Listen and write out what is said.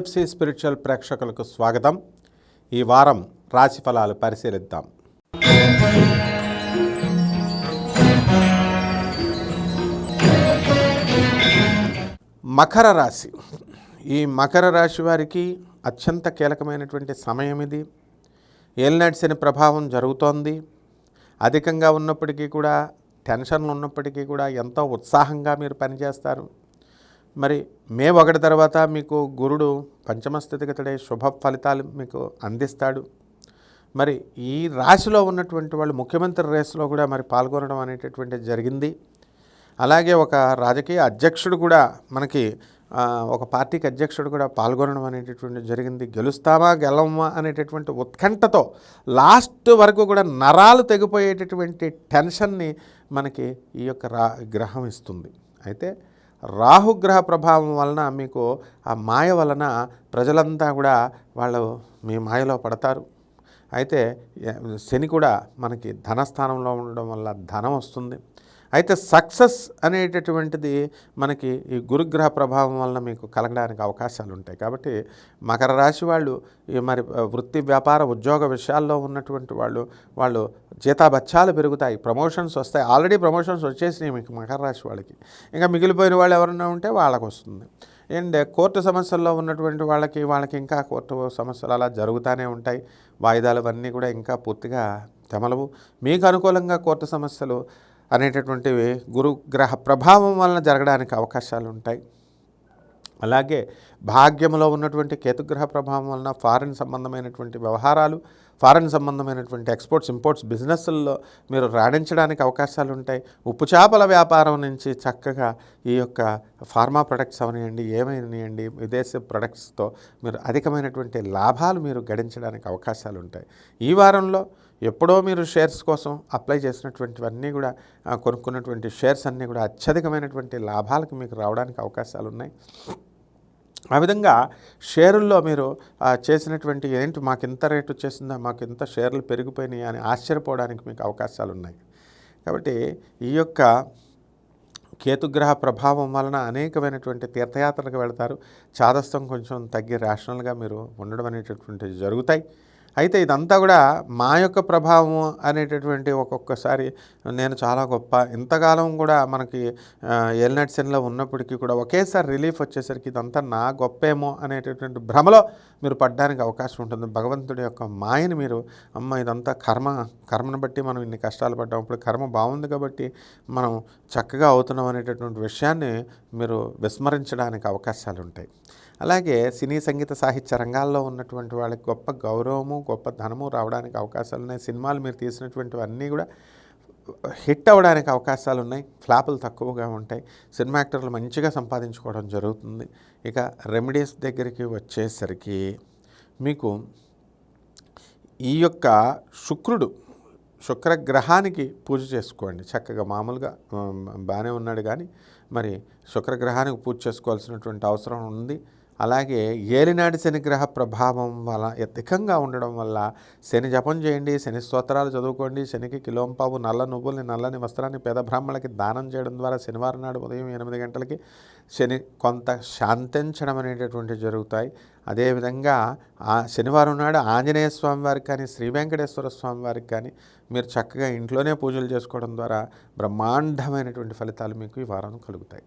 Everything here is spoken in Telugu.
పిఎఫ్సి స్పిరిచువల్ ప్రేక్షకులకు స్వాగతం. ఈ వారం రాశి ఫలాలు పరిశీలిద్దాం. మకర రాశి. ఈ మకర రాశి వారికి అత్యంత కీలకమైనటువంటి సమయం ఇది. ఏలినాటి ప్రభావం జరుగుతోంది. అధికంగా ఉన్నప్పటికీ కూడా టెన్షన్లు ఉన్నప్పటికీ కూడా ఎంతో ఉత్సాహంగా మీరు పనిచేస్తారు. మరి మే ఒకటి తర్వాత మీకు గురుడు పంచమ స్థితిగతుడే శుభ ఫలితాలు మీకు అందిస్తాడు. మరి ఈ రాశిలో ఉన్నటువంటి వాళ్ళు ముఖ్యమంత్రి రేసులో కూడా మరి పాల్గొనడం అనేటటువంటిది జరిగింది. అలాగే ఒక రాజకీయ అధ్యక్షుడు కూడా మనకి ఒక పార్టీకి అధ్యక్షుడు కూడా పాల్గొనడం అనేటటువంటి జరిగింది. గెలుస్తామా గెలవమా అనేటటువంటి ఉత్కంఠతో లాస్ట్ వరకు కూడా నరాలు తెగిపోయేటటువంటి టెన్షన్ని మనకి ఈ యొక్క రా గ్రహం ఇస్తుంది. అయితే రాహుగ్రహ ప్రభావం వలన మీకు ఆ మాయ వలన ప్రజలంతా కూడా వాళ్ళు మీ మాయలో పడతారు. అయితే శని కూడా మనకి ధనస్థానంలో ఉండడం వల్ల ధనం వస్తుంది. అయితే సక్సెస్ అనేటటువంటిది మనకి ఈ గురుగ్రహ ప్రభావం వలన మీకు కలగడానికి అవకాశాలు ఉంటాయి. కాబట్టి మకర రాశి వాళ్ళు ఈ మరి వృత్తి వ్యాపార ఉద్యోగ విషయాల్లో ఉన్నటువంటి వాళ్ళు వాళ్ళు జీతాబత్యాలు పెరుగుతాయి ప్రమోషన్స్ వస్తాయి. ఆల్రెడీ ప్రమోషన్స్ వచ్చేసినాయి మీకు మకర రాశి వాళ్ళకి. ఇంకా మిగిలిపోయిన వాళ్ళు ఎవరైనా ఉంటే వాళ్ళకు వస్తుంది. అండ్ కోర్టు సమస్యల్లో ఉన్నటువంటి వాళ్ళకి వాళ్ళకి ఇంకా కోర్టు సమస్యలు అలా జరుగుతూనే ఉంటాయి. వాయిదాలు అవన్నీ కూడా ఇంకా పూర్తిగా తెమలవు. మీకు అనుకూలంగా కోర్టు సమస్యలు అనేటటువంటివి గురుగ్రహ ప్రభావం వలన జరగడానికి అవకాశాలు ఉంటాయి. అలాగే భాగ్యంలో ఉన్నటువంటి కేతుగ్రహ ప్రభావం వలన ఫారిన్ సంబంధమైనటువంటి వ్యవహారాలు ఫారిన్ సంబంధమైనటువంటి ఎక్స్పోర్ట్స్ ఇంపోర్ట్స్ బిజినెస్ల్లో మీరు రాణించడానికి అవకాశాలు ఉంటాయి. ఉప్పు చేపల వ్యాపారం నుంచి చక్కగా ఈ యొక్క ఫార్మా ప్రొడక్ట్స్ అవనియండి ఏమైనాయండి విదేశీ ప్రొడక్ట్స్తో మీరు అధికమైనటువంటి లాభాలు మీరు గడించడానికి అవకాశాలు ఉంటాయి. ఈ వారంలో ఎప్పుడో మీరు షేర్స్ కోసం అప్లై చేసినటువంటివన్నీ కూడా కొనుక్కున్నటువంటి షేర్స్ అన్నీ కూడా అత్యధికమైనటువంటి లాభాలకు మీకు రావడానికి అవకాశాలు ఉన్నాయి ఆ విధంగా షేరుల్లో మీరు చేసినటువంటి ఏంటి మాకు ఇంత రేటు వచ్చేసిందా మాకు ఇంత షేర్లు పెరిగిపోయినాయి అని ఆశ్చర్యపోవడానికి మీకు అవకాశాలు ఉన్నాయి కాబట్టి ఈ యొక్క కేతుగ్రహ ప్రభావం వలన అనేకమైనటువంటి తీర్థయాత్రలకు వెళతారు. చాదస్తం కొంచెం తగ్గి రేషనల్గా మీరు ఉండడం అనేటటువంటివి జరుగుతాయి. అయితే ఇదంతా కూడా మా యొక్క ప్రభావం అనేటటువంటి ఒక్కొక్కసారి నేను చాలా గొప్ప. ఇంతకాలం కూడా మనకి ఎల్నట్ సెన్లో ఉన్నప్పటికీ కూడా ఒకేసారి రిలీఫ్ వచ్చేసరికి ఇదంతా నా గొప్పేమో అనేటటువంటి భ్రమలో మీరు పడ్డానికి అవకాశం ఉంటుంది. భగవంతుడి యొక్క మాయని మీరు అమ్మ ఇదంతా కర్మ కర్మను బట్టి మనం ఇన్ని కష్టాలు పడ్డాం ఇప్పుడు కర్మ బాగుంది కాబట్టి మనం చక్కగా అవుతున్నాం అనేటటువంటి విషయాన్ని మీరు విస్మరించడానికి అవకాశాలు ఉంటాయి అలాగే సినీ సంగీత సాహిత్య రంగాల్లో ఉన్నటువంటి వాళ్ళకి గొప్ప గౌరవము గొప్ప ధనము రావడానికి అవకాశాలు ఉన్నాయి. సినిమాలు మీరు తీసినటువంటివన్నీ కూడా హిట్ అవ్వడానికి అవకాశాలు ఉన్నాయి. ఫ్లాపులు తక్కువగా ఉంటాయి. సినిమా యాక్టర్లు మంచిగా సంపాదించుకోవడం జరుగుతుంది. ఇక రెమెడీస్ దగ్గరికి వచ్చేసరికి మీకు ఈ యొక్క శుక్రుడు శుక్రగ్రహానికి పూజ చేసుకోండి. చక్కగా మామూలుగా బాగానే ఉన్నాడు కానీ మరి శుక్రగ్రహానికి పూజ చేసుకోవాల్సినటువంటి అవసరం ఉంది. అలాగే ఏలినాటి శనిగ్రహ ప్రభావం వల్ల అధికంగా ఉండడం వల్ల శని జపం చేయండి శని స్తోత్రాలు చదువుకోండి శనికి కిలోంపావు నల్ల నువ్వుల్ని నల్లని వస్త్రాన్ని పేద బ్రాహ్మణులకి దానం చేయడం ద్వారా శనివారం నాడు ఉదయం ఎనిమిది గంటలకి శని కొంత శాంతించడం అనేటటువంటివి జరుగుతాయి. అదేవిధంగా ఆ శనివారం నాడు ఆంజనేయ స్వామి వారికి కానీ శ్రీ వెంకటేశ్వర స్వామి వారికి కానీ మీరు చక్కగా ఇంట్లోనే పూజలు చేసుకోవడం ద్వారా బ్రహ్మాండమైనటువంటి ఫలితాలు మీకు ఈ వారం కలుగుతాయి.